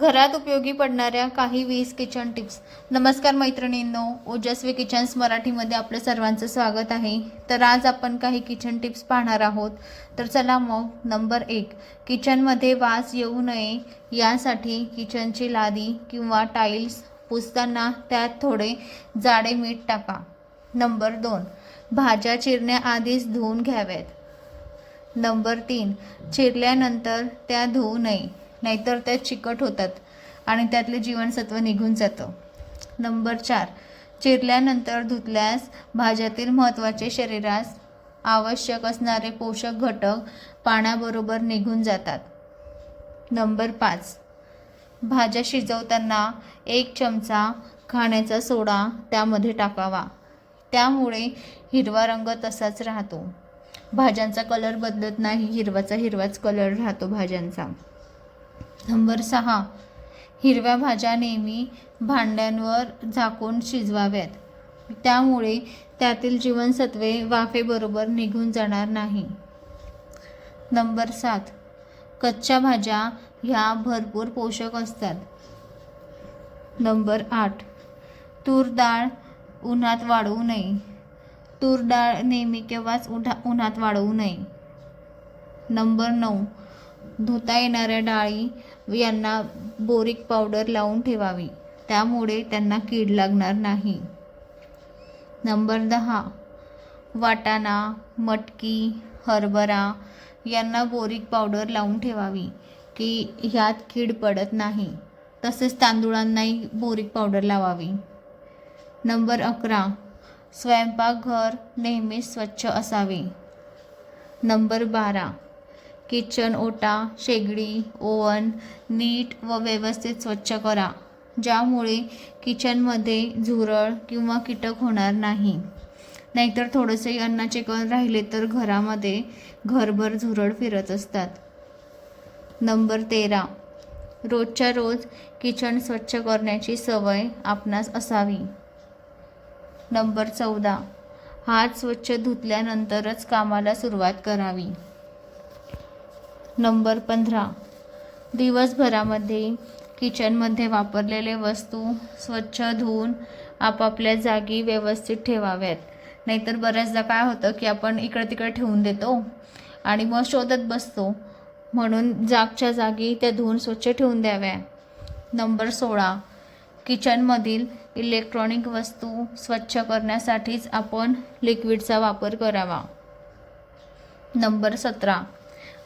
घरात उपयोगी पडणाऱ्या काही वीस किचन टिप्स नमस्कार मैत्रिणींनो ओजस्वी किचन्स मराठीमध्ये आपलं सर्वांचं स्वागत आहे. तर आज आपण काही किचन टिप्स पाहणार आहोत. तर चला मग नंबर एक. किचनमध्ये वास येऊ नये यासाठी किचनची लादी किंवा टाईल्स पुसताना त्यात थोडे जाडे मीठ टाका. नंबर दोन. भाज्या चिरण्याआधीच धुवून घ्याव्यात. नंबर तीन. चिरल्यानंतर त्या धुवू नये. नाहीतर त्या चिकट होतात आणि त्यातले जीवनसत्व निघून जातं. नंबर चार चिरल्यानंतर धुतल्यास भाज्यातील महत्त्वाचे शरीरास आवश्यक असणारे पोषक घटक पाण्याबरोबर निघून जातात. नंबर पाच भाज्या शिजवताना एक चमचा खाण्याचा सोडा त्यामध्ये टाकावा. त्यामुळे हिरवा रंग तसाच राहतो. भाज्यांचा कलर बदलत नाही हिरवाचा हिरवाच कलर राहतो भाज्यांचा. नंबर सहा. हिरव्या भाज्या नेहमी भांड्यांवर झाकून शिजवाव्यात. त्यामुळे त्यातील जीवनसत्वे वाफेबरोबर निघून जाणार नाही. नंबर सात. कच्च्या भाज्या ह्या भरपूर पोषक असतात. नंबर आठ. तूर डाळ उन्हात वाढवू नये. तूर डाळ नेहमी केव्हाच उन्हा उन्हात वाढवू नये. नंबर नऊ. धुता येणाऱ्या डाळी यांना बोरिक पावडर लावून ठेवावी. त्यामुळे त्यांना कीड लागणार नाही. नंबर दहा. वाटाणा मटकी हरभरा यांना बोरिक पावडर लावून ठेवावी की ह्यात कीड पडत नाही. तसेच तांदूळांनाही बोरिक पावडर लावावी. नंबर अकरा. स्वयंपाकघर नेहमीच स्वच्छ असावे. नंबर बारा. किचन ओटा शेगडी ओवन नीट व व्यवस्थित स्वच्छ करा ज्यामुळे किचनमध्ये झुरळ किंवा कीटक होणार नाही. नाहीतर थोडेसे अन्नाचे कण राहिले तर घरामध्ये घरभर झुरळ फिरत असतात. नंबर तेरा. रोजच्या रोज किचन स्वच्छ करण्याची सवय आपणास असावी. नंबर चौदा. हात स्वच्छ धुतल्यानंतरच कामाला सुरुवात करावी. नंबर पंधरा. दिवसभरामध्ये किचनमध्ये वापरलेले वस्तू स्वच्छ धुवून आपापल्या जागी व्यवस्थित ठेवाव्यात. नाहीतर बऱ्याचदा काय होतं की आपण इकडे तिकडे ठेवून देतो आणि मग शोधत बसतो. म्हणून जागच्या जागी त्या धुवून स्वच्छ ठेवून द्याव्या. नंबर सोळा. किचनमधील इलेक्ट्रॉनिक वस्तू स्वच्छ करण्यासाठीच आपण लिक्विडचा वापर करावा. नंबर सतरा.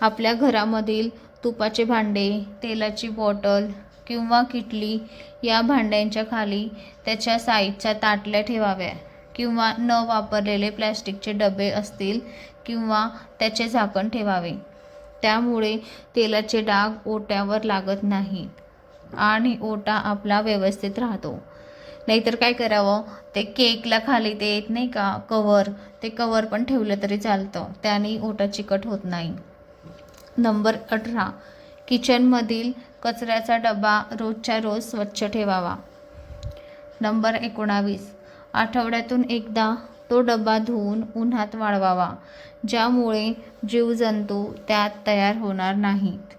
आपल्या घरामधील तुपाचे भांडे तेलाची बॉटल किंवा किटली या भांड्यांच्या खाली त्याच्या साईजच्या ताटल्या ठेवाव्या किंवा न वापरलेले प्लॅस्टिकचे डबे असतील किंवा त्याचे झाकण ठेवावे. त्यामुळे तेलाचे डाग ओट्यावर लागत नाहीत आणि ओटा आपला व्यवस्थित राहतो. नाहीतर काय करावं? ते केकला खाली ते येत नाही का? कवर ते कवर पण ठेवलं तरी चालतं. त्याने ओटा चिकट होत नाही. नंबर अठरा. किचनमधील कचऱ्याचा डबा रोजच्या रोज स्वच्छ ठेवावा. नंबर एकोणावीस. आठवड्यातून एकदा तो डबा धुवून उन्हात वाळवावा ज्यामुळे जीवजंतू त्यात तयार होणार नाहीत.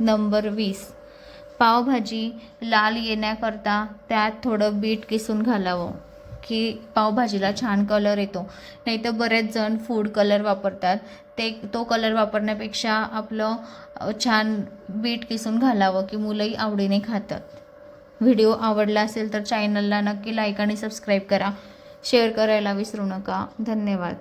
नंबर वीस. पावभाजी लाल येण्याकरता त्यात थोडं बीट किसून घालावं. की पावभाजीला छान कलर येतो. नाही तर बरेच जण फूड कलर वापरतात. ते तो कलर वापरण्यापेक्षा आपलं छान बीट किसून घालावं की मुलंही आवडीने खातात. व्हिडिओ आवडला असेल तर चॅनलला नक्की लाईक आणि सबस्क्राईब करा. शेअर करायला विसरू नका. धन्यवाद.